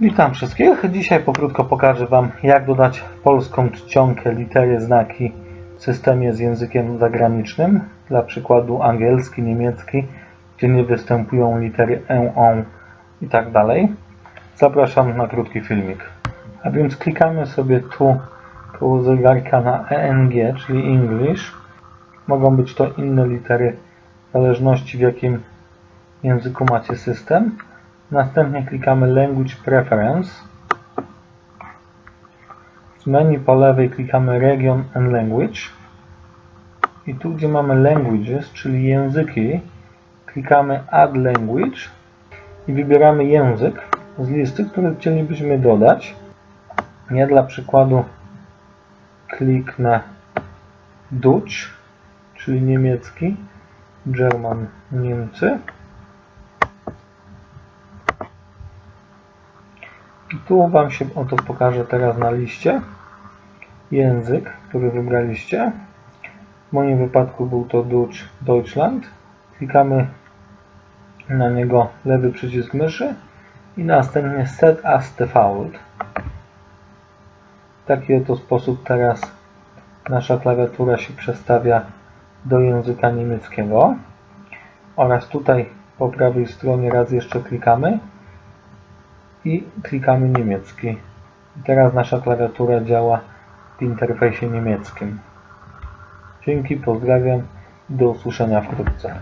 Witam wszystkich. Dzisiaj pokrótko pokażę Wam, jak dodać polską czcionkę, litery, znaki w systemie z językiem zagranicznym. Dla przykładu angielski, niemiecki, gdzie nie występują litery e, on i tak dalej. Zapraszam na krótki filmik. A więc klikamy sobie tu koło zegarka na ENG, czyli English. Mogą być to inne litery w zależności w jakim języku macie system. Następnie klikamy Language Preference. Z menu po lewej klikamy Region and Language. I tu, gdzie mamy Languages, czyli języki, klikamy Add Language i wybieramy język z listy, który chcielibyśmy dodać. Ja dla przykładu kliknę Dutch, czyli niemiecki, German, Niemcy. I tu Wam się oto pokażę teraz na liście język, który wybraliście. W moim wypadku był to Deutschland. Klikamy na niego lewy przycisk myszy i następnie Set as Default. W taki oto sposób teraz nasza klawiatura się przestawia do języka niemieckiego. Oraz tutaj po prawej stronie raz jeszcze klikamy i klikamy niemiecki. I teraz nasza klawiatura działa w interfejsie niemieckim. Dzięki, pozdrawiam i do usłyszenia wkrótce.